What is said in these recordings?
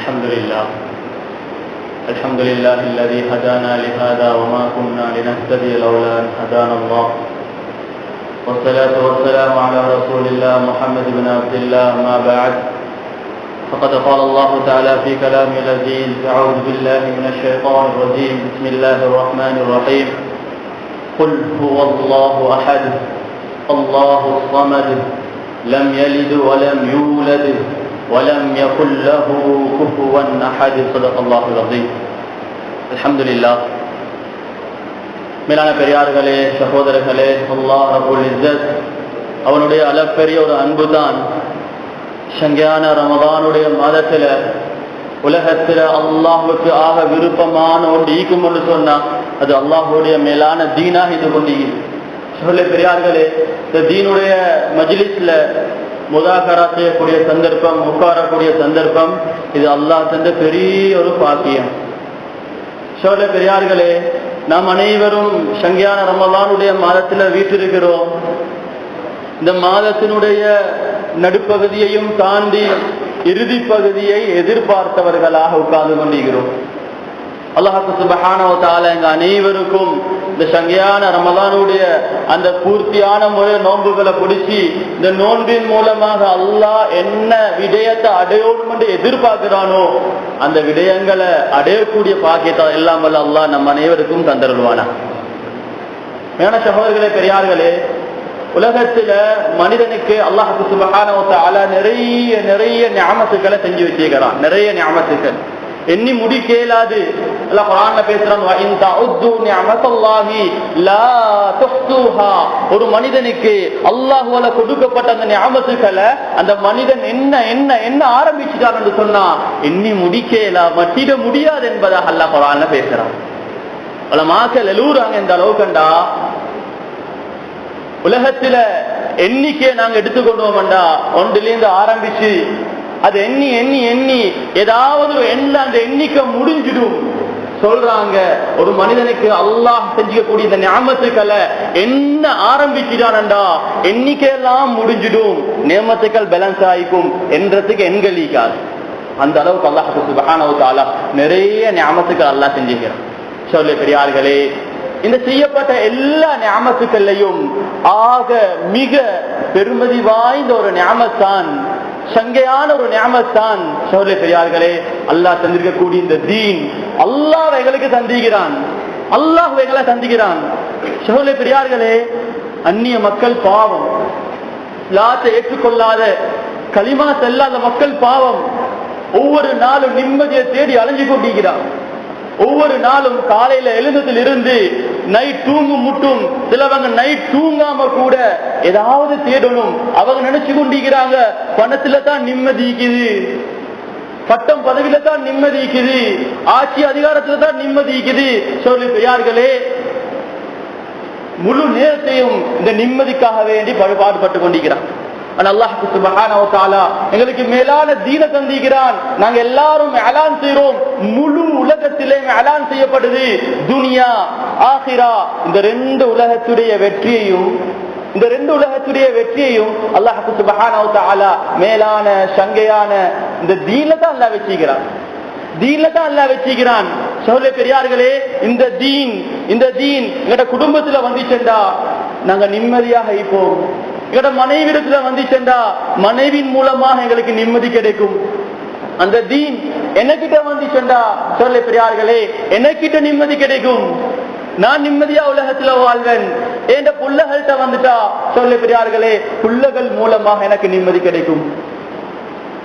الحمد لله. الحمد لله الذي هدانا لهذا وما كنا لنهتدي لولا أن هدانا الله. والصلاة والسلام على رسول الله محمد بن عبد الله ما بعد. فقد قال الله تعالى في كلامه العزيز أعوذ بالله من الشيطان الرجيم. بسم الله الرحمن الرحيم. قل هو الله أحد. الله الصمد. لم يلد ولم يولد. ولم يكن له كفوا أحد صدق الله العظيم الحمد لله மேலான பெரியார்களே சகோதரர்களே அல்லாஹ் ரபுல் இஸ்ஸத் அவனுடைய அளப்பெரிய ஒரு அன்பு தான் சங்கியான ரமதானுடைய மாதத்துல உலகத்துல அல்லாஹுக்கு ஆக விருப்பமான ஒன்று ஈக்கும் என்று சொன்னா அது அல்லாஹுடைய மேலான தீனா இது கொண்டு சொல்ல பெரியார்களே இந்த தீனுடைய மஜ்லிஸ்ல முதாகரா செய்யக்கூடிய சந்தர்ப்பம் உட்காரக்கூடிய சந்தர்ப்பம் இது அல்லாஹ் தந்த பெரிய ஒரு பாக்கியம். சோழ பெரியார்களே நாம் அனைவரும் சங்கியான ரமலானுடைய மாதத்தில் வீட்டிருக்கிறோம் இந்த மாதத்தினுடைய நடுப்பகுதியையும் தாண்டி இறுதி பகுதியை எதிர்பார்த்தவர்களாக உட்கார்ந்து கொண்டிருக்கிறோம். அல்லாஹு சுபஹானவத்தால எங்க அனைவருக்கும் இந்த சங்கையான ரமலானுடைய அந்த பூர்த்தியான முறை நோன்புகளை பிடிச்சி இந்த நோன்பின் மூலமாக அல்லாஹ் என்ன விடயத்தை அடையணும் என்று எதிர்பார்க்கிறானோ அந்த விடயங்களை அடையக்கூடிய பாக்கியத்தை எல்லாம் வல்ல அல்லாஹ் நம்ம அனைவருக்கும் தந்தருள்வானா. மேன சகோதரர்களே பெரியார்களே உலகத்துல மனிதனுக்கு அல்லாஹு சுபகான நிறைய நிறைய ஞாபகத்துக்களை செஞ்சு வச்சிருக்கிறான். நிறைய ஞாபகத்துக்கள் எண்ணி முடி கேளாது. அல்ல குரான்ல பேசுறான் ஒரு மனிதனுக்கு அல்லாஹுவால கொடுக்கப்பட்ட அந்த ஞாபகத்துக்களை அந்த மனிதன் என்ன என்ன என்ன ஆரம்பிச்சுட்டார் என்று சொன்னா எண்ணி முடிக்க மட்டிட முடியாது என்பதாக அல்ல குரான்ல பேசுறான். பல மாக்கள் எழுவுறாங்க இந்த அளவுக்குண்டா உலகத்துல எண்ணிக்கையை நாங்க எடுத்துக்கொண்டோம்டா ஒன்றிலிருந்து ஆரம்பிச்சு அது எண்ணி எண்ணி எண்ணி ஏதாவது எண்ண அந்த எண்ணிக்கை முடிஞ்சிடும். சொல்றாங்க ஒரு மனிதனுக்கு அல்லாஹ் செஞ்சுக்கக்கூடிய இந்த ஞாபகத்துக்களை என்ன ஆரம்பிக்கிறான்டா எண்ணிக்கையெல்லாம் முடிஞ்சிடும். நியமத்துக்கள் பேலன்ஸ் ஆயிக்கும் என்றதுக்கு எண்களிக்காது அந்த அளவுக்கு அல்லாஹு சுபஹானவுத்தாலா நிறைய ஞாபகத்துக்கள் அல்லாஹ் செஞ்சுக்கிறான் சொல்லு பெரியார்களே இந்த செய்யப்பட்ட எல்லா ஞாபகத்துக்கள்லையும் ஆக மிக பெருமதி வாய்ந்த ஒரு ஞாபகத்தான் சங்கையான ஒரு ஞாபகத்தான் சோழ பெரியார்களே அல்லாஹ் தந்திருக்கக்கூடிய இந்த தீன் அல்லாஹ் எங்களுக்கு தந்திக்கிறான் அல்லாஹ் எங்களை தந்திக்கிறான் சோழ பெரியார்களே அந்நிய மக்கள் பாவம். லாத்தை ஏற்றுக்கொள்ளாத களிமா செல்லாத மக்கள் பாவம். ஒவ்வொரு நாளும் நிம்மதியை தேடி அலைஞ்சு கொண்டிருக்கிறான். ஒவ்வொரு நாளும் காலையில எழுந்ததில் இருந்து நைட் தூங்கும் முட்டும். சிலவங்க நைட் தூங்காம கூட ஏதாவது தேடணும். அவங்க நினைச்சு கொண்டிருக்கிறாங்க பணத்துல தான் நிம்மதிக்குது பட்டம் பதவியில தான் நிம்மதிக்குது ஆட்சி அதிகாரத்துல தான் நிம்மதிக்குது சொல்லி பெயார்களே முழு நேரத்தையும் இந்த நிம்மதிக்காக வேண்டி பாடுபட்டு கொண்டிருக்கிறான். எங்களுக்கு மேலான தீன தந்திக்கிறான் நாங்க எல்லாரும் அலான் செய்யறோம் முழு உலகத்திலே அலான் செய்யப்படுது. துனியா ஆஹிரா இந்த ரெண்டு உலகத்துடைய வெற்றியையும் இந்த ரெண்டு உலகத்துடைய வெற்றியையும் அல்லாஹு சுபஹானா மேலான சங்கையான இந்த தீன தான் அல்லா வச்சுக்கிறான் தீன்ல தான் அல்லா வச்சுக்கிறான் சோழ பெரியார்களே இந்த தீன் இந்த தீன் எங்கட குடும்பத்துல வந்துச்சேண்டா நாங்க நிம்மதியாக இருப்போம். எங்கட மனைவிடத்துல வந்துச்சேண்டா மனைவின் மூலமாக எங்களுக்கு நிம்மதி கிடைக்கும். அந்த தீன் என்னகிட்ட வந்துச்சேண்டா சொல்ல பெரியார்களே என்னகிட்ட நிம்மதி கிடைக்கும்? நான் நிம்மதியா உலகத்துல வாழ்வேன். என் புள்ளகள்கிட்ட வந்துட்டா சொல்ல பெரியார்களே புள்ளகள் மூலமாக எனக்கு நிம்மதி கிடைக்கும்.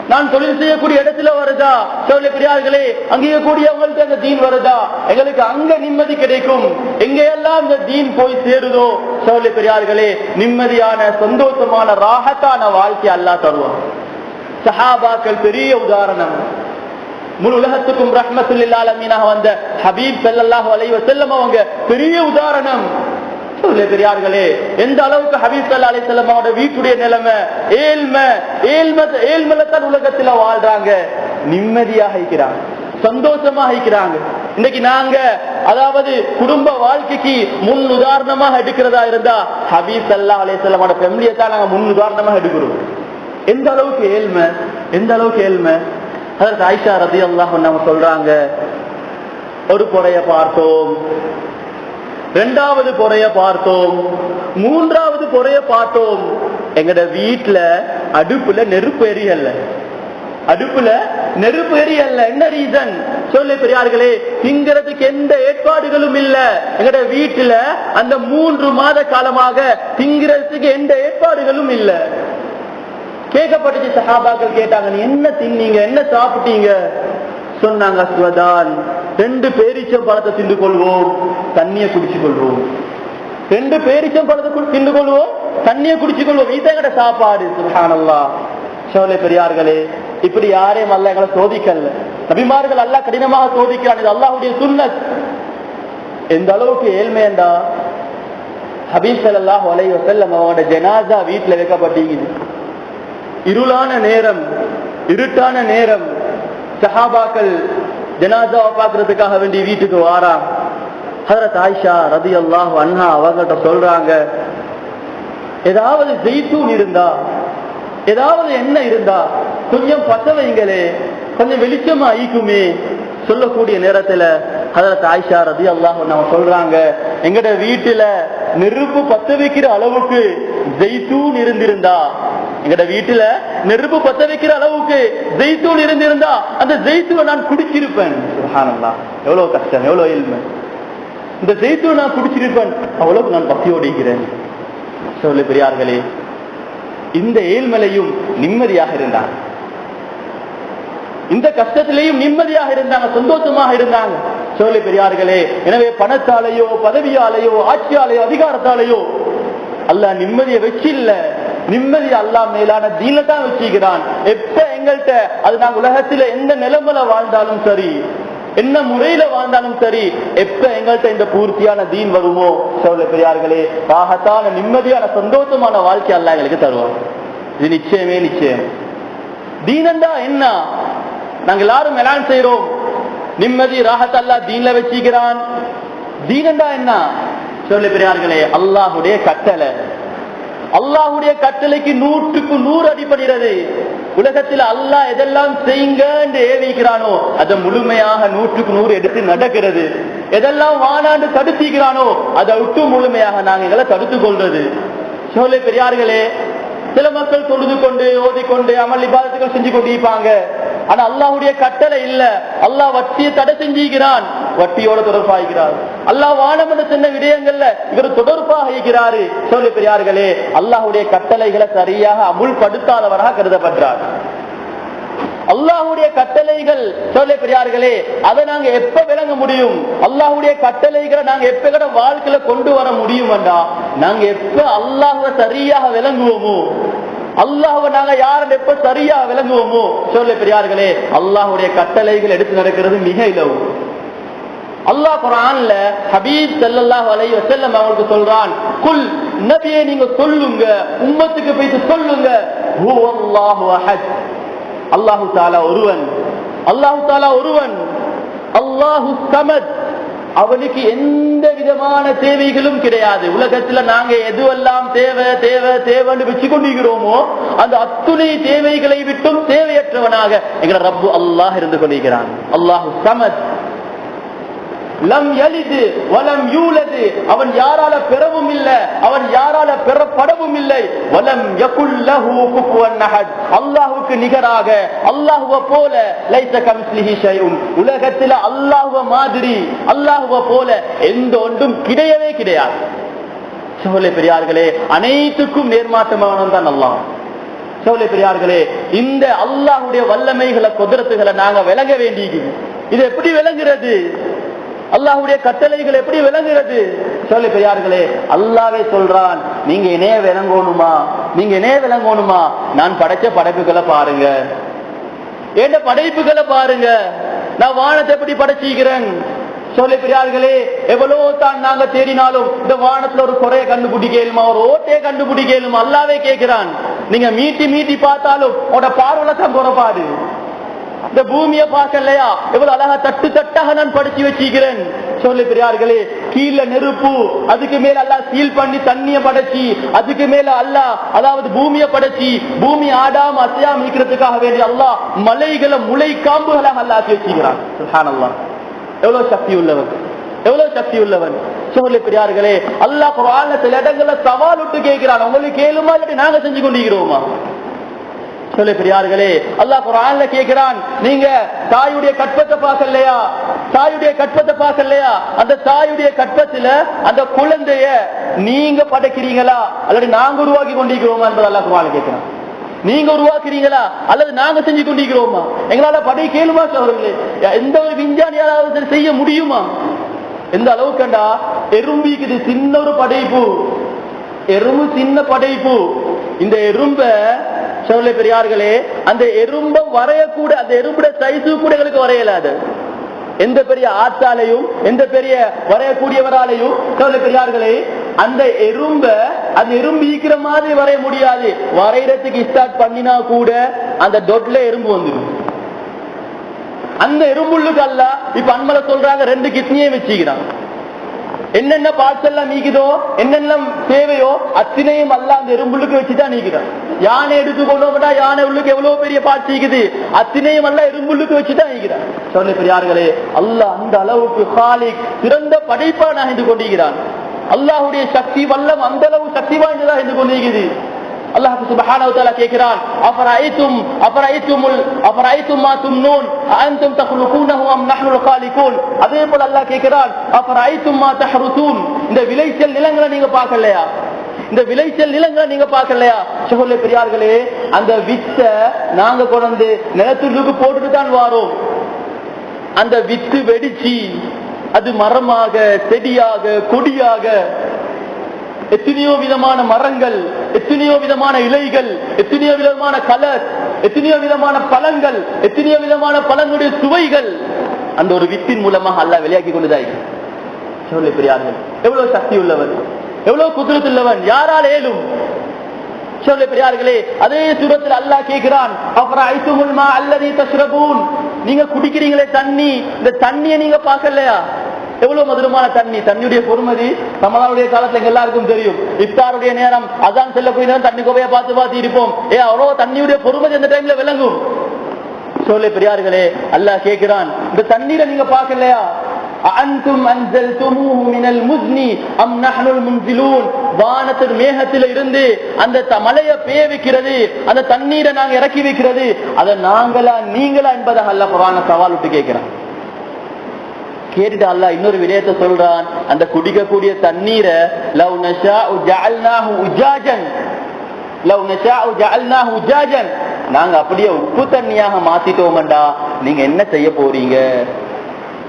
நான் தொழில் செய்யக்கூடிய இடத்துல வருதா? சொல்ல பெரியார்களே அங்கே கூடியவங்களுக்கு அந்த தீன் வருதா? எங்களுக்கு அங்க நிம்மதி கிடைக்கும். எங்கெல்லாம் இந்த தீன் போய் சேருதோ? சோழப்பிரியார்களே நிம்மதியான சந்தோஷமான ராகத்தான வாழ்க்கை அல்லா தருவான். சஹாபாக்கள் பெரிய உதாரணம். முழு உலகத்துக்கும் ரஹ்மத்துல்லாலமீனாக வந்த ஹபீப் செல்லல்லாஹு அலைவ செல்லம் அவங்க பெரிய உதாரணம். பெரியார்களே எந்த அளவுக்கு ஹபீப் சல்லா அலி செல்லமாவோட வீட்டுடைய நிலைமை ஏழ்மை ஏழ்மை ஏழ்மையில தான் உலகத்துல வாழ்றாங்க நிம்மதியாக இருக்கிறாங்க சந்தோஷமாக இருக்கிறாங்க. இன்னைக்கு நாங்க அதாவது குடும்ப வாழ்க்கைக்கு முன் உதாரணமாக எடுக்கிறதா இருந்தா ஹபீஸ் அல்லா அலி செல்லமோட ஃபேமிலியை தான் நாங்க முன் உதாரணமாக எடுக்கிறோம். எந்த அளவுக்கு ஏழ்மை எந்த அளவுக்கு ஏழ்மை? அதற்கு ஆயிஷா ரதி அல்லாஹ் நம்ம சொல்றாங்க ஒரு பொறைய பார்த்தோம் ரெண்டாவது குறைய பார்த்தோம். மூன்றாவது குறைய பார்த்தோம். எங்கட வீட்டுல அடுப்புல நெருப்பு எரியல்ல அடுப்புல நெருப்பு எரியல்ல என்ன ரீசன் சொல்லு பெரியார்களே. திங்கிறதுக்கு எந்த ஏற்பாடுகளும் இல்ல. எங்கட வீட்டுல அந்த மூன்று மாத காலமாக திங்கிறதுக்கு எந்த ஏற்பாடுகளும் இல்ல. கேட்கப்பட்டுச்சு சஹாபாக்கள் கேட்டாங்க என்ன தின்னீங்க? என்ன சாப்பிட்டீங்க? சொன்னாங்க சுவதான். ரெண்டு பேரிச்சம் பழத்தை தின்று கொள்வோம் தண்ணியை குடிச்சு கொள்வோம் ரெண்டு பேரிச்சம் பழத்தை கு- தின்று கொள்வோம் தண்ணியை குடிச்சு கொள்வோம் இதங்கட சாப்பாடு சுஹானல்லா சோலை பெரியார்களே இப்படி யாரையும் அல்ல எங்களை சோதிக்கல நபிமார்கள் அல்ல கடினமாக சோதிக்கிறான். இது அல்லாவுடைய சுன்னத். எந்த அளவுக்கு ஏழ்மையண்டா ஹபீப் ஸல்லல்லாஹு அலைஹி வஸல்லம் அவங்களோட ஜனாசா வீட்டுல வைக்கப்பட்டீங்க இருளான நேரம் இருட்டான நேரம் சஹாபாக்கள் ஜனாசாவை பார்க்கறதுக்காக வேண்டி வீட்டுக்கு வாரா. ஹரத் ஆயிஷா ரதி அல்லாஹ் அண்ணா அவங்கள்ட்ட சொல்றாங்க ஏதாவது ஜெய்தூன் இருந்தா ஏதாவது என்ன இருந்தா கொஞ்சம் பத்த வைங்களே கொஞ்சம் வெளிச்சமா ஈக்குமே சொல்லக்கூடிய நேரத்துல ஹதரத் ஆயிஷா ரதி அல்லாஹ் நம்ம சொல்றாங்க எங்கட வீட்டுல நெருப்பு பத்த வைக்கிற அளவுக்கு ஜெய்தூன் இருந்திருந்தா எங்கட வீட்டுல நெருப்பு பத்த வைக்கிற அளவுக்கு ஜெய்தூன் இருந்திருந்தா அந்த ஜெய்தூனை நான் குடிச்சிருப்பேன். எவ்வளவு கஷ்டம் எவ்வளவு இல்மை. இந்த ஜெய்தூனை நான் குடிச்சிருப்பேன். அவ்வளவு நான் பக்தியோடுகிறேன் சொல்லு பெரியார்களே இந்த ஏழ்மலையும் நிம்மதியாக இருந்தாங்க. இந்த கஷ்டத்திலேயும் நிம்மதியாக இருந்தாங்க சந்தோஷமாக இருந்தாங்க. சொல்லி பெரியார்களே எனவே பணத்தாலேயோ பதவியாலேயோ ஆட்சியாலேயோ அதிகாரத்தாலேயோ அல்ல நிம்மதியை வச்சு இல்லை நிம்மதி அல்லாஹ் மேலான தீன தான் வச்சுக்கிறான். எப்ப எங்கள்கிட்ட அது நாங்க உலகத்துல எந்த நிலைமையில வாழ்ந்தாலும் சரி என்ன முறையில வாழ்ந்தாலும் சரி எப்ப எங்கள்கிட்ட இந்த பூர்த்தியான தீன் வருமோ? சோழ பெரியார்களே ராகத்தான நிம்மதியான சந்தோஷமான வாழ்க்கை அல்லாஹ் எங்களுக்கு தருவோம் இது நிச்சயமே நிச்சயம். தீனந்தா என்ன? நாங்க எல்லாரும் எலான் செய்யறோம் நிம்மதி ராகத் அல்லா தீன்ல வச்சுக்கிறான். தீனந்தா என்ன? சொல்லி பெரியார்களே அல்லாஹுடைய கட்டளை. அல்லாஹுடைய கட்டளைக்கு நூற்றுக்கு நூறு அடிபடுகிறது. உலகத்தில் அல்லாஹ் எதெல்லாம் செய்யுங்க என்று ஏவிக்கிறானோ அதை முழுமையாக நூற்றுக்கு நூறு எடுத்து நடக்கிறது. எதெல்லாம் வானாண்டு தடுத்திக்கிறானோ அதை விட்டு முழுமையாக நாங்கள் எங்களை தடுத்துக் கொள்றது. சோலை பெரியார்களே சில மக்கள் தொழுது கொண்டு ஓதிக்கொண்டு அமல் இபாதத்துகள் செஞ்சு கொண்டிருப்பாங்க. ஆனா அல்லாஹுடைய கட்டளை இல்ல. அல்லாஹ் வட்டியை தடை செஞ்சுக்கிறான். வட்டியோட தொடர்பாகிறான் அல்லாஹ் வானம் என்று சொன்ன விடயங்கள்ல இவர் தொடர்பாக இருக்கிறாரு. சொல்லி பெரியார்களே அல்லாஹ்வுடைய கட்டளைகளை சரியாக அமுல்படுத்தாதவராக கருதப்படுறார் அல்லாஹ்வுடைய கட்டளைகள் சொல்ல பெரியார்களே அதை நாங்க எப்ப விளங்க முடியும்? அல்லாஹ்வுடைய கட்டளைகளை நாங்க எப்ப கூட வாழ்க்கையில கொண்டு வர முடியும் நாங்க எப்ப அல்லாஹ்வை சரியாக விளங்குவோமோ? அல்லாஹ்வை நாங்க யாரும் எப்ப சரியா விளங்குவோமோ? சொல்ல பெரியார்களே அல்லாஹ்வுடைய கட்டளைகள் எடுத்து நடக்கிறது மிக இலவு. அல்லாஹ் குரான்ல ஹபீப் சல்லாஹ் அலைஹி செல்லம் அவங்களுக்கு சொல்றான் குல் நபியே நீங்க சொல்லுங்க உம்மத்துக்கு போயிட்டு சொல்லுங்க. அஹத். அல்லாஹு தாலா ஒருவன். அல்லாஹு தாலா ஒருவன். அல்லாஹு சமத். அவனுக்கு எந்த விதமான தேவைகளும் கிடையாது. உலகத்துல நாங்க எதுவெல்லாம் தேவை தேவை தேவைன்னு வச்சு கொண்டிருக்கிறோமோ அந்த அத்துணை தேவைகளை விட்டும் தேவையற்றவனாக எங்களை ரப்பு அல்லாஹ் இருந்து கொண்டிருக்கிறான். அல்லாஹு சமத். லம் எலிது வலம் யூலது. அவன் யாரால பெறவும் இல்லை அவன் யாரால பெறப்படவும் இல்லை. வலம் யகுல்லஹு குஃபுவன் அஹத் அல்லாஹ்வுக்கு நிகராக அல்லாஹ்வ போல லைஸ கமிஸ்லிஹி ஷைஉன். உலகத்துல அல்லாஹ்வ மாதிரி அல்லாஹ்வ போல எந்த ஒன்றும் கிடையவே கிடையாது. சோலை பெரியார்களே அனைத்துக்கும் நேர்மாற்றமானவன் தான் அல்லாஹ். சோலை பெரியார்களே இந்த அல்லாஹ்வுடைய வல்லமைகளை குதிரத்துகளை நாங்க விளங்க வேண்டியது. இது எப்படி விளங்குறது? அல்லாஹுடைய கட்டளைகள் எப்படி விளங்குறது சொல்லி பெரியார்களே அல்லாவே சொல்றான் நீங்க இணைய விளங்கணுமா? நீங்க இணைய விளங்கணுமா? நான் படைச்ச படைப்புகளை பாருங்க. என்ன படைப்புகளை பாருங்க? நான் வானத்தை எப்படி படைச்சிக்கிறேன்? சொல்லி பெரியார்களே எவ்வளவு தான் நாங்க தேடினாலும் இந்த வானத்துல ஒரு குறைய கண்டுபிடிக்கலுமா ஒரு ஓட்டையை கண்டுபிடிக்கலுமா அல்லாவே கேட்கிறான் நீங்க மீட்டி மீட்டி பார்த்தாலும் உட பார்வலக்கம் குறைப்பாரு குறைபாடு. இந்த பூமியை பார்க்கலையா? எவ்வளவு அழகா தட்டு தட்டாக நான் படிச்சு வச்சுக்கிறேன் சொல்லி பெரியார்களே கீழே நெருப்பு அதுக்கு மேல அல்லாஹ் சீல் பண்ணி தண்ணிய படைச்சி அதுக்கு மேல அல்லாஹ் அதாவது பூமியை படைச்சி பூமி ஆடாம அசையாம இருக்கிறதுக்காக வேண்டிய அல்லாஹ் மலைகளை முளை காம்புகளாக அல்லாஹ் ஆக்கி வச்சுக்கிறான் எவ்வளவு சக்தி உள்ளவன்? எவ்வளவு சக்தி உள்ளவன்? சோழ பெரியார்களே அல்லாஹ் குரான சில இடங்கள்ல சவால் விட்டு கேட்கிறான். உங்களுக்கு கேளுமா இல்லாட்டி நாங்க செஞ்சு கொண்டிருக்கிறோமா? சொல்லு பெரியார்களே அல்லா குரான்ல கேட்கிறான் நீங்க தாயுடைய கற்பத்தை பார்க்கலையா? தாயுடைய கற்பத்தை பார்க்கலையா? அந்த தாயுடைய கற்பத்துல அந்த குழந்தைய நீங்க படைக்கிறீங்களா? அல்லது நாங்க உருவாக்கி கொண்டிருக்கிறோமா என்பது அல்லா குரான் கேட்கிறான். நீங்க உருவாக்குறீங்களா? அல்லது நாங்க செஞ்சு கொண்டிருக்கிறோமா? எங்களால படை கேளுமா சோழர்களே எந்த ஒரு விஞ்ஞானியாவது இதை செய்ய முடியுமா? எந்த அளவுக்குண்டா எறும்பிக்குது சின்ன ஒரு படைப்பு. எறும்பு சின்ன படைப்பு. இந்த எறும்பை சோழ பெரியார்களே அந்த எறும்பம் வரையக்கூட அந்த எறும்புட சைஸு கூட எங்களுக்கு வரையலாது. எந்த பெரிய ஆத்தாலையும் எந்த பெரிய வரையக்கூடியவராலையும் சோழ பெரியார்களே அந்த எறும்ப அந்த எறும்பு ஈக்கிற மாதிரி வரைய முடியாது. வரையறதுக்கு ஸ்டார்ட் பண்ணினா கூட அந்த தொட்ல எறும்பு வந்துடும் அந்த எறும்புள்ளுக்கு அல்ல இப்ப அன்மலை சொல்றாங்க ரெண்டு கிட்னியே வச்சுக்கிறான். என்னென்ன பார்ட்ஸ் எல்லாம் நீக்குதோ என்னென்ன தேவையோ அத்தனையும் அல்ல அந்த எறும்புள்ளுக்கு வச்சுதான் நீக்கிறான் யானை எடுத்து கொண்டு போட்டா யானை உள்ளுக்கு எவ்வளவு பெரிய பார்ட்ஸ் நீக்குது? அத்தனையும் அல்ல எறும்புள்ளுக்கு வச்சுதான் நீக்கிறான் சொல்ல பெரியார்களே அல்லாஹ் அந்த அளவுக்கு ஹாலிக் சிறந்த படைப்பான இருந்து கொண்டிருக்கிறான். அல்லாஹுடைய சக்தி வல்லம் அந்த அளவு சக்தி வாய்ந்ததா இருந்து கொண்டிருக்கிறது. அல்லாஹ் சுபஹானஹு தஆலா கேக்குறான் அஃபரைத்தும் அஃபரைத்துமுல் அஃபரைத்தும் மா தும்னூன் அன்தும் தக்லுகூனஹு அம் நஹ்னுல் காலிகூன் அதே போல அல்லாஹ் கேக்குறான் அஃபரைத்தும் மா தஹ்ருசூன் இந்த விளைச்சல் நிலங்களை நீங்க பார்க்கலையா? இந்த விளைச்சல் நிலங்களை நீங்க பார்க்கலையா? சகோதர பெரியார்களே அந்த வித்த நாங்க கொண்டு நிலத்துக்கு போட்டுட்டு வாரோம். அந்த வித்து வெடிச்சு அது மரமாக செடியாக கொடியாக எத்தனையோ விதமான மரங்கள் எத்தனையோ விதமான இலைகள் எத்தனையோ விதமான கலர் எத்தனையோ விதமான பழங்கள் எத்தனையோ விதமான பழங்களுடைய சுவைகள். அந்த ஒரு வித்தின் மூலமாக அல்லாஹ் வெளியாக்கி கொண்டுதாய் பெரியார்கள் எவ்வளவு சக்தி உள்ளவன். எவ்வளவு குதிரத்து உள்ளவன். யாரால் ஏலும் பெரியார்களே அதே சூரத்தில் அல்லாஹ் கேட்கிறான் அப்புறம் நீங்க குடிக்கிறீங்களே தண்ணி. இந்த தண்ணியை நீங்க பார்க்கலையா? எவ்வளவு மதுரமான தண்ணி? தண்ணியுடைய பொறுமதி ரமலானுடைய காலத்துல எங்க எல்லாருக்கும் தெரியும். இப்தாருடைய நேரம் அதான் செல்ல நேரம் தண்ணி கோவையை பார்த்து பார்த்து இருப்போம். ஏ அவ்வளவு தண்ணியுடைய பொறுமதி அந்த டைம்ல விளங்கும். சொல்ல பெரியார்களே அல்லாஹ் கேட்கிறான் இந்த தண்ணீரை நீங்க பாக்கலையா அம் வானத்தின் மேகத்தில இருந்து அந்த மலையை பெய்ய வைக்கிறது அந்த தண்ணீரை நாங்க இறக்கி வைக்கிறது. அதை நாங்களா நீங்களா என்பதாக அல்ல புராண சவால் விட்டு கேட்கிறான். கேட்டுட்டு அல்லா இன்னொரு விடயத்தை சொல்றான். அந்த குடிக்கக்கூடிய தண்ணீரை லவ் நஷாஉ ஜஅல்னாஹு உஜாஜன். லவ் நஷாஉ ஜஅல்னாஹு உஜாஜன். நாங்க அப்படியே உப்பு தண்ணியாக மாத்திட்டோம்டா நீங்க என்ன செய்ய போறீங்க?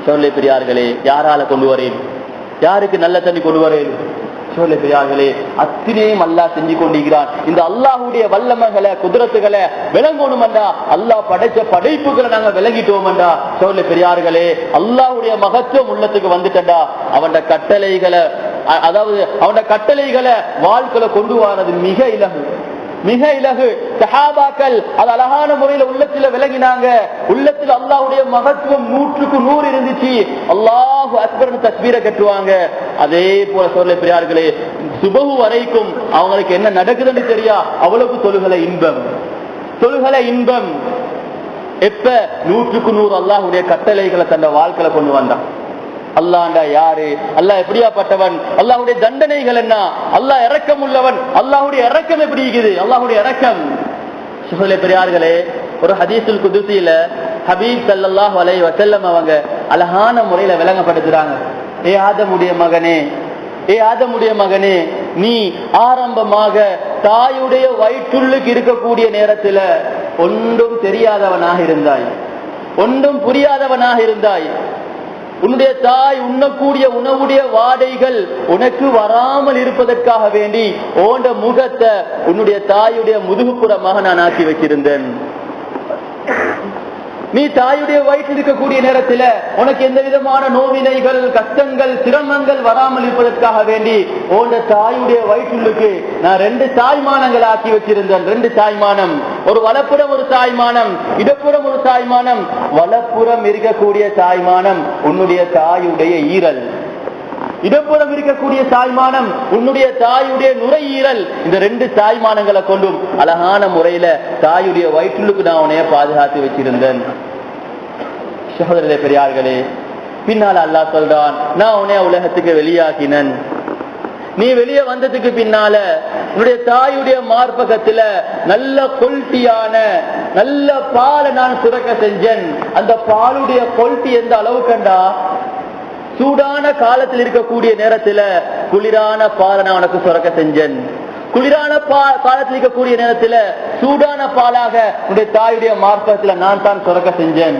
சொல்லை பெரியார்களே யாரால கொண்டு வரேன்? யாருக்கு நல்ல தண்ணி கொண்டு வரேன்? சொல்ல பெரியார்களே அத்தனையும் அல்லாஹ் செஞ்சு கொண்டிருக்கிறான் இந்த அல்லாஹ்வுடைய வல்லமைகளை குதிரத்துகளை விளங்கணுமெண்டா? அல்லாஹ் படைச்ச படைப்புகளை நாங்க விளங்கிட்டோம்டா சோழ பெரியார்களே அல்லாஹ்வுடைய மகத்துவம் உள்ளத்துக்கு வந்துட்டா அவன் கட்டளைகளை அதாவது அவன கட்டளைகளை வாழ்க்கையில கொண்டு வரது மிக இலகு. மிக இலகு. சஹாபாக்கள் அது அழகான முறையில உள்ளத்துல விளங்கினாங்க உள்ளத்தில் அல்லாஹ்வுடைய மகத்துவம் நூற்றுக்கு நூறு இருந்துச்சு. அல்லாஹ் அக்பர்னு தஸ்வீரை கட்டுவாங்க. அதே போல சொல்ல பெரியார்களே சுபகு வரைக்கும் அவங்களுக்கு என்ன நடக்குதுன்னு தெரியா? அவ்வளவு தொழுகலை இன்பம். தொழுகலை இன்பம். எப்ப? நூற்றுக்கு நூறு அல்லாஹுடைய கட்டளைகளை தன்னை வாழ்க்கையில கொண்டு வந்தான். அல்லாண்டா யாரு? அல்லாஹ் எப்படியாப்பட்டவன்? அல்லாஹுடைய தண்டனைகள் என்ன? அல்லாஹ் இறக்கம் உள்ளவன். அல்லாஹுடைய இறக்கம் எப்படி இருக்குது? அல்லாஹுடைய இறக்கம் சுகலே பெரியார்களே ஒரு ஹதீஸுல் குதுசியில ஹபீப் சல்லாஹ் அலைஹி வசல்லம் அவங்க அழகான முறையில விளங்கப்படுத்துறாங்க. ஏ ஆதமுடைய மகனே ஏ ஆதமுடைய மகனே நீ ஆரம்பமாக தாயுடைய வயிற்றுள்ளுக்கு இருக்கக்கூடிய நேரத்துல ஒன்றும் தெரியாதவனாக இருந்தாய். ஒன்றும் புரியாதவனாக இருந்தாய். உன்னுடைய தாய் உண்ணக்கூடிய உணவுடைய வாடைகள் உனக்கு வராமல் இருப்பதற்காக வேண்டி ஓண்ட முகத்தை உன்னுடைய தாயுடைய முதுகுப்புறமாக நான் ஆக்கி வச்சிருந்தேன் நீ தாயுடைய வயிற்றில் இருக்கக்கூடிய நேரத்தில் உனக்கு எந்த விதமான நோவினைகள் கஷ்டங்கள் சிரமங்கள் வராமல் இருப்பதற்காக வேண்டி உன்ட தாயுடைய வயிற்றுள்ளுக்கு நான் ரெண்டு தாய்மானங்கள் ஆக்கி வச்சிருந்தேன். ரெண்டு தாய்மானம். ஒரு வலப்புறம் ஒரு தாய்மானம் இடப்புறம் ஒரு தாய்மானம். வலப்புறம் இருக்கக்கூடிய தாய்மானம் உன்னுடைய தாயுடைய ஈரல். இடப்புறம் இருக்கக்கூடிய தாய்மானம் உன்னுடைய தாயுடைய நுரையீரல் இந்த ரெண்டு தாய்மானங்களை கொண்டும் அழகான முறையில தாயுடைய வயிற்றுக்கு நான் உனைய பாதுகாத்து வச்சிருந்தேன். சகோதரே பெரியார்களே பின்னால அல்லாஹ் சொல்றான் நான் உனைய உலகத்துக்கு வெளியாக்கினன். நீ வெளியே வந்ததுக்கு பின்னால உன்னுடைய தாயுடைய மார்பகத்துல நல்ல கொல்ட்டியான நல்ல பாலை நான் சுரக்க செஞ்சேன். அந்த பாலுடைய கொல்ட்டி எந்த அளவு கண்டா சூடான காலத்தில் இருக்கக்கூடிய நேரத்துல குளிரான பாலை நான் உனக்கு சுரக்க செஞ்சேன். குளிரான பா காலத்தில் இருக்கக்கூடிய நேரத்துல சூடான பாலாக உடைய தாயுடைய மார்க்கத்துல நான் தான் சுரக்க செஞ்சேன்.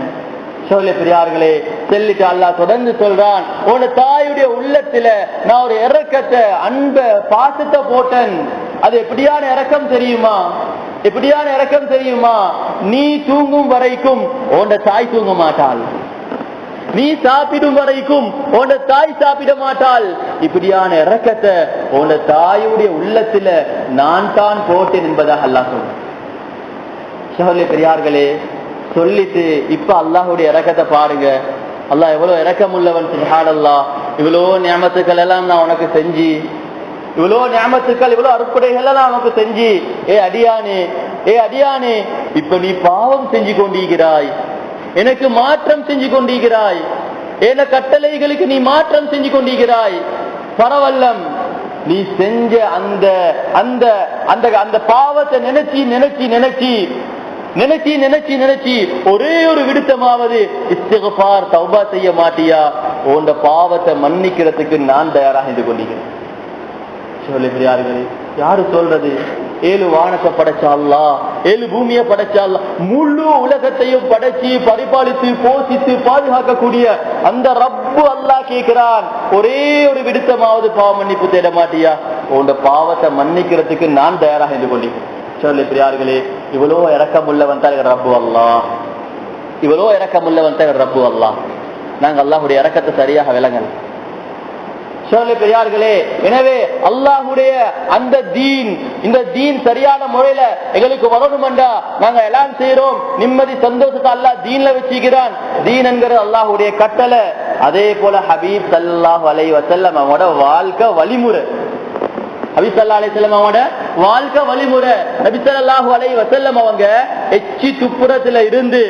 சொல்ல பெரியார்களே செல்லிட்டு அல்லாஹ் தொடர்ந்து சொல்றான் உன தாயுடைய உள்ளத்துல நான் ஒரு இறக்கத்தை அன்ப பாசத்தை போட்டேன். அது எப்படியான இறக்கம் தெரியுமா? எப்படியான இறக்கம் தெரியுமா? நீ தூங்கும் வரைக்கும் உன் தாய் தூங்க மாட்டாள். நீ சாப்பிடும் வரைக்கும் உன்ட தாய் சாப்பிட மாட்டாள். இப்படியான இறக்கத்தை உன்ட தாயுடைய உள்ளத்துல நான் தான் போட்டேன் என்பதாக அல்லாஹ் சொல்றேன். பெரியார்களே சொல்லிட்டு இப்ப அல்லாஹுடைய இறக்கத்தை பாருங்க. அல்லாஹ் எவ்வளவு இறக்கம் உள்ளவன் சுஹாடல்லா இவ்வளோ நியமத்துக்கள் எல்லாம் நான் உனக்கு செஞ்சு இவ்வளோ நியமத்துக்கள் இவ்வளோ அற்புடைகள் எல்லாம் உனக்கு செஞ்சு ஏ அடியானே ஏ அடியானே இப்ப நீ பாவம் செஞ்சு கொண்டிருக்கிறாய். எனக்கு மாற்றம் செஞ்சு கொண்டிருக்கிறாய். ஏன கட்டளைகளுக்கு நீ மாற்றம் செஞ்சு கொண்டிருக்கிறாய். பரவல்லம் நீ செஞ்ச அந்த அந்த அந்த அந்த பாவத்தை நினைச்சி நினைச்சி நினைச்சி நினைச்சி நினைச்சி நினைச்சி ஒரே ஒரு விடுத்தமாவது இஸ்திகபார் தௌபா செய்ய மாட்டியா? உன் பாவத்தை மன்னிக்கிறதுக்கு நான் தயாராக இருந்து கொண்டிருக்கிறேன். யாரு சொல்றது? ஏழு வானத்தை படைச்சாலா ஏழு பூமியை படைச்சாலா முழு உலகத்தையும் படைச்சு பரிபாலித்து போஷித்து பாதுகாக்கக்கூடிய அந்த ரப்பு அல்லாஹ் கேட்கிறான். ஒரே ஒரு விடுத்தமாவது பாவ மன்னிப்பு தேட மாட்டியா? உன் பாவத்தை மன்னிக்கிறதுக்கு நான் தயாராக இருந்து கொண்டிருக்கேன் சொல்லி பிரியார்களே இவ்வளோ இறக்கம் உள்ளவன் தான் ரப்பு அல்லா இவ்வளோ இறக்கம் உள்ளவன் தான் ரப்பு அல்லா நாங்க அல்லாஹுடைய இறக்கத்தை சரியாக விளங்கணும். சோழ பெரியார்களே எனவே அல்லாஹுடைய அந்த தீன் இந்த தீன் சரியான முறையில எங்களுக்கு வரணுமெண்டா நாங்க எல்லாம் செய்யறோம் நிம்மதி சந்தோஷத்தை அல்லாஹ் தீன்ல வச்சுக்கிறான். தீன் என்கிறது அல்லாஹுடைய கட்டளை. அதே போல ஹபீப் சல்லாஹ் அலை வசல்லம் அவனோட வாழ்க்கை வழிமுறை. நபிசல்லா அலிஸ்லாம் அவனோட வாழ்க்கை வழிமுறை. நபிசல்லாஹு அலை வசல்லம் அவங்க எச்சி துப்புரத்துல இருந்து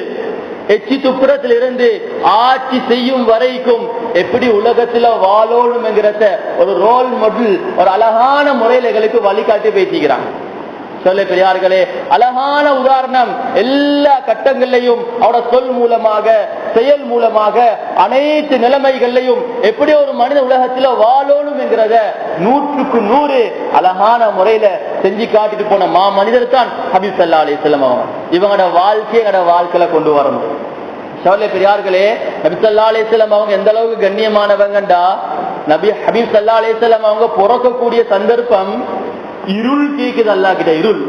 எச்சி துப்புரத்தில் இருந்து ஆட்சி செய்யும் வரைக்கும் எப்படி உலகத்துல வாழணும் என்கிறத ஒரு ரோல் மாடல் ஒரு அழகான முறையில் எங்களுக்கு வழிகாட்டி பேசிக்கிறாங்க. சொல்ல பெரியார்களே அழகான உதாரணம். எல்லா கட்டங்கள்லையும் அவட சொல் மூலமாக செயல் மூலமாக அனைத்து நிலைமைகள்லையும் எப்படி ஒரு மனித உலகத்துல வாழணும் என்கிறத நூற்றுக்கு நூறு அழகான முறையில செஞ்சு காட்டிட்டு போன மா மனிதர் தான் ஹபீப் சல்லா அலிஸ்லாம் அவங்க இவங்களோட வாழ்க்கையை எங்களோட வாழ்க்கையில கொண்டு வரணும். சோழ பெரியார்களே நபி சல்லா அலிஸ்லாம் அவங்க எந்த அளவுக்கு கண்ணியமானவங்கண்டா? நபி ஹபீப் சல்லா அலிஸ்லாம் அவங்க பிறக்கக்கூடிய சந்தர்ப்பம் இருள் கேக்குது அல்லா கிட்ட இருள்.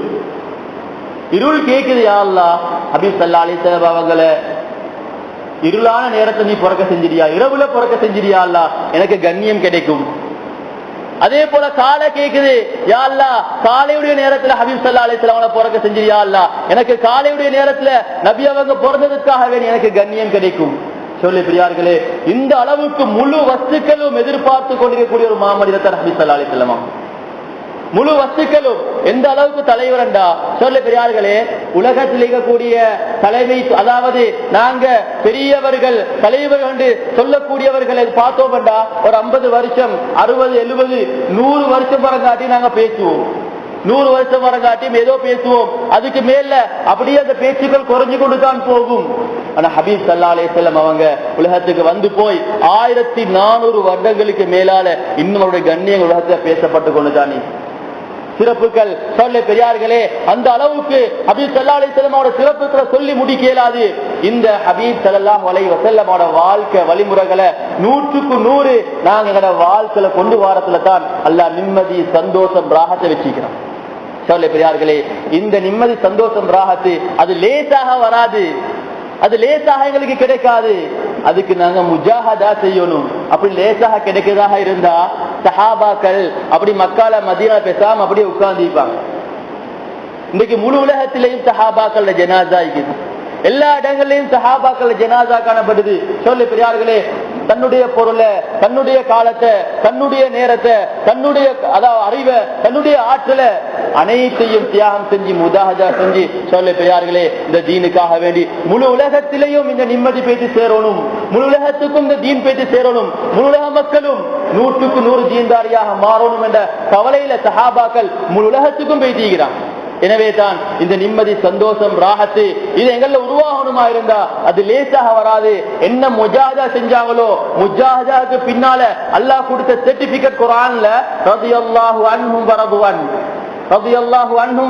இருள் கேக்குது யா அல்லா ஹபீப் சல்லா அலிஸ்லாம் அவங்களை இருளான நேரத்தை நீ பிறக்க செஞ்சிரியா இரவுல பிறக்க செஞ்சிரியா அல்லா எனக்கு கண்ணியம் கிடைக்கும். அதே போல காலை கேக்குது யா அல்லா காலையுடைய நேரத்துல ஹபீப் சல்லா அலிஸ்லாம் அவங்களை பிறக்க செஞ்சிரியா அல்லா எனக்கு காலையுடைய நேரத்துல நபி அவங்க பிறந்ததுக்காகவே எனக்கு கண்ணியம் கிடைக்கும். சொல்லி பிரியார்களே இந்த அளவுக்கு முழு வஸ்துக்களும் எதிர்பார்த்து கொண்டிருக்கக்கூடிய ஒரு மாமனிதர் ஹபீப் சல்லா அலிஸ்லாமா முழு வஸ்துக்களும் எந்த அளவுக்கு தலைவர் என்றா? சொல்ல பெரியார்களே உலகத்தில் இருக்கக்கூடிய தலைமை அதாவது நாங்க பெரியவர்கள் தலைவர் என்று சொல்லக்கூடியவர்களை பார்த்தோம்டா ஒரு ஐம்பது வருஷம் அறுபது எழுபது நூறு வருஷம் பறங்காட்டி நாங்க பேசுவோம். நூறு வருஷம் வரங்காட்டியும் ஏதோ பேசுவோம். அதுக்கு மேல அப்படியே அந்த பேச்சுக்கள் குறைஞ்சு கொண்டு தான் போகும். ஆனா ஹபீப் சல்லா அலிசல்லம் அவங்க உலகத்துக்கு வந்து போய் ஆயிரத்தி நானூறு வருடங்களுக்கு மேலால இன்னும் அவருடைய கண்ணியங்கள் உலகத்துல பேசப்பட்டு கொண்டுதானே. சிறப்புகள் சொல்ல பெரியார்களே அந்த அளவுக்கு ஹபீப் சல்லா அலிசல்லமோட சிறப்புகளை சொல்லி முடிக்க இயலாது இந்த ஹபீப் சல்லாஹ் வலை வசல்லமோட வாழ்க்கை வழிமுறைகளை நூற்றுக்கு நூறு நாங்க எங்களோட வாழ்க்கையில கொண்டு வாரத்துல தான் அல்லாஹ் நிம்மதி சந்தோஷம் ராகத்தை வச்சுக்கிறோம் சொல்ல பெரியார்களே இந்த நிம்மதி சந்தோஷம் ராகத்து அது லேசாக வராது. அது லேசாக எங்களுக்கு கிடைக்காது. அதுக்கு நாங்க முஜாஹதா செய்யணும். அப்படி லேசாக கிடைக்கிறதாக இருந்தா சஹாபாக்கள் அப்படி மக்கால மதியா பேசாம அப்படியே உட்கார்ந்துப்பாங்க இன்னைக்கு முழு உலகத்திலையும் சஹாபாக்கள் ஜனாசா இருக்குது. எல்லா இடங்கள்லயும் சஹாபாக்கள் ஜனாசா காணப்படுது சொல்லு பெரியார்களே தன்னுடைய பொருளை தன்னுடைய காலத்தை தன்னுடைய நேரத்தை தன்னுடைய அதாவது அறிவை தன்னுடைய ஆற்றலை அனைத்தையும் தியாகம் செஞ்சு முதாகஜா செஞ்சு சொல்ல பெயார்களே இந்த தீனுக்காக வேண்டி முழு உலகத்திலேயும் இந்த நிம்மதி பேச்சு சேரணும். முழு உலகத்துக்கும் இந்த தீன் பேச்சு சேரணும். முழு உலக மக்களும் நூற்றுக்கு நூறு தீன்தாரியாக மாறணும் என்ற கவலையில சஹாபாக்கள் முழு உலகத்துக்கும் பேசிக்கிறான் எனவே தான் இந்த நிம்மதி சந்தோஷம் ராகத்து இது எங்கள்ல உருவாகணுமா இருந்தா அது லேசாக வராது. என்ன முஜாதா செஞ்சாங்களோ முஜாதாக்கு பின்னால அல்லாஹ் கொடுத்த சர்டிபிகேட் குரான்ல ரதியல்லாஹு அன்ஹும் வரதுவன்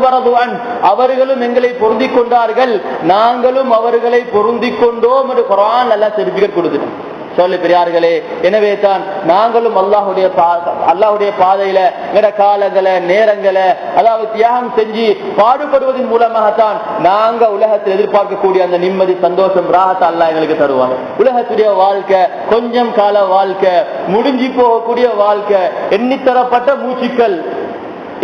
வரதுவன் அவர்களும் எங்களை பொருந்திக் கொண்டார்கள். நாங்களும் அவர்களை பொருந்திக் கொண்டோம் என்று குரான் நல்லா சர்டிபிகேட் கொடுத்துட்டோம் சொல்லு பெரியார்களே எனவே தான் நாங்களும் அல்லாஹுடைய அல்லாஹுடைய பாதையில எங்கட காலங்களை நேரங்களை அதாவது தியாகம் செஞ்சு பாடுபடுவதன் மூலமாகத்தான் நாங்க உலகத்தில் எதிர்பார்க்கக்கூடிய அந்த நிம்மதி சந்தோஷம் ராகத்தை அல்லாஹ் எங்களுக்கு தருவாங்க. உலகத்துடைய வாழ்க்கை கொஞ்சம் கால வாழ்க்கை முடிஞ்சு போகக்கூடிய வாழ்க்கை எண்ணித்தரப்பட்ட மூச்சுக்கள்.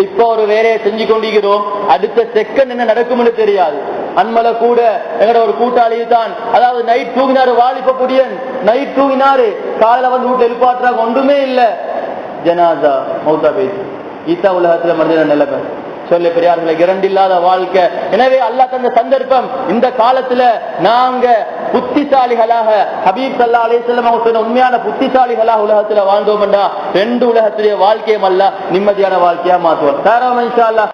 இப்போ ஒரு வேலையை செஞ்சு கொண்டிருக்கிறோம் அடுத்த செகண்ட் என்ன நடக்கும்னு தெரியாது. அன்மல கூட எங்கட ஒரு கூட்டாளி தான். அதாவது நைட் தூங்கினாரு வாலிப புடியன். நைட் தூங்கினாரு. காலையில வந்து வீட்டு எழுப்பாட்டுறாங்க. ஒன்றுமே இல்ல. ஜனாதா மௌத்தா பேசி. ஈத்தா உலகத்துல மனிதன நிலைமை. சொல்ல பெரியார்களை இரண்டில்லாத வாழ்க்கை. எனவே அல்லாஹ் தந்த சந்தர்ப்பம் இந்த காலத்துல நாங்க புத்திசாலிகளாக ஹபீப் சல்லா அலிசல்லம் அவங்க சொன்ன உண்மையான புத்திசாலிகளாக உலகத்துல வாழ்ந்தோம்டா ரெண்டு உலகத்திலேயே வாழ்க்கையும் அல்ல நிம்மதியான வாழ்க்கையா மாத்துவோம் சாரா அல்லாஹ்.